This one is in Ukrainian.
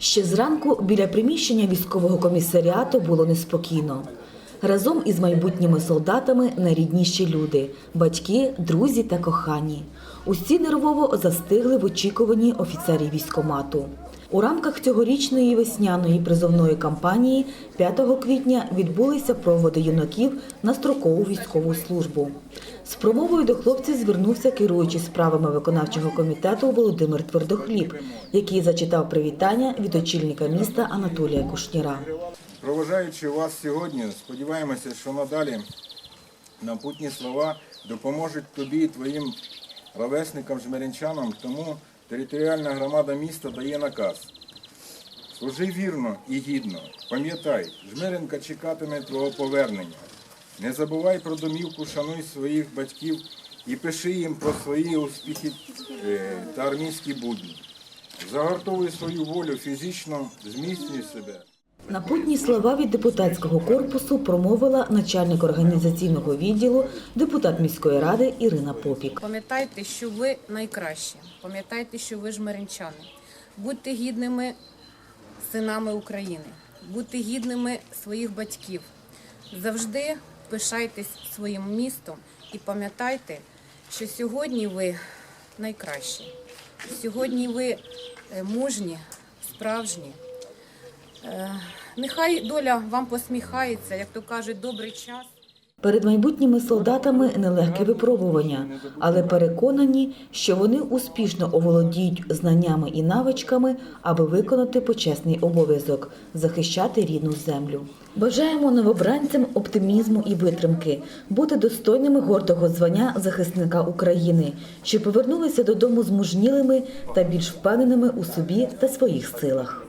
Ще зранку біля приміщення військового комісаріату було неспокійно. Разом із майбутніми солдатами найрідніші люди батьки, друзі та кохані. Усі нервово застигли в очікуванні офіцерів військомату. У рамках цьогорічної весняної призовної кампанії 5 квітня відбулися проводи юнаків на строкову військову службу. З промовою до хлопців звернувся керуючий справами виконавчого комітету Володимир Твердохліб, який зачитав привітання від очільника міста Анатолія Кушніра. Проважаючи вас сьогодні, сподіваємося, що надалі напутні слова допоможуть тобі і твоїм ровесникам жмеринчанам, тому територіальна громада міста дає наказ. Служи вірно і гідно. Пам'ятай, жмеренка чекатиме твого повернення. Не забувай про домівку, шануй своїх батьків і пиши їм про свої успіхи е, та армійські будні. Загортовуй свою волю фізично, зміцнюй себе. Напутні слова від депутатського корпусу промовила начальник організаційного відділу, депутат міської ради Ірина Попік. Пам'ятайте, що ви найкращі. Пам'ятайте, що ви жмеринчани. Будьте гідними синами України, будьте гідними своїх батьків. Завжди пишайтесь своїм містом і пам'ятайте, що сьогодні ви найкращі. Сьогодні ви е, мужні, справжні. Е, Нехай доля вам посміхається, як то кажуть, добрий час. Перед майбутніми солдатами нелегке випробування, але переконані, що вони успішно оволодіють знаннями і навичками, аби виконати почесний обов'язок захищати рідну землю. Бажаємо новобранцям оптимізму і витримки, бути достойними гордого звання захисника України, що повернулися додому змужнілими та більш впевненими у собі та своїх силах.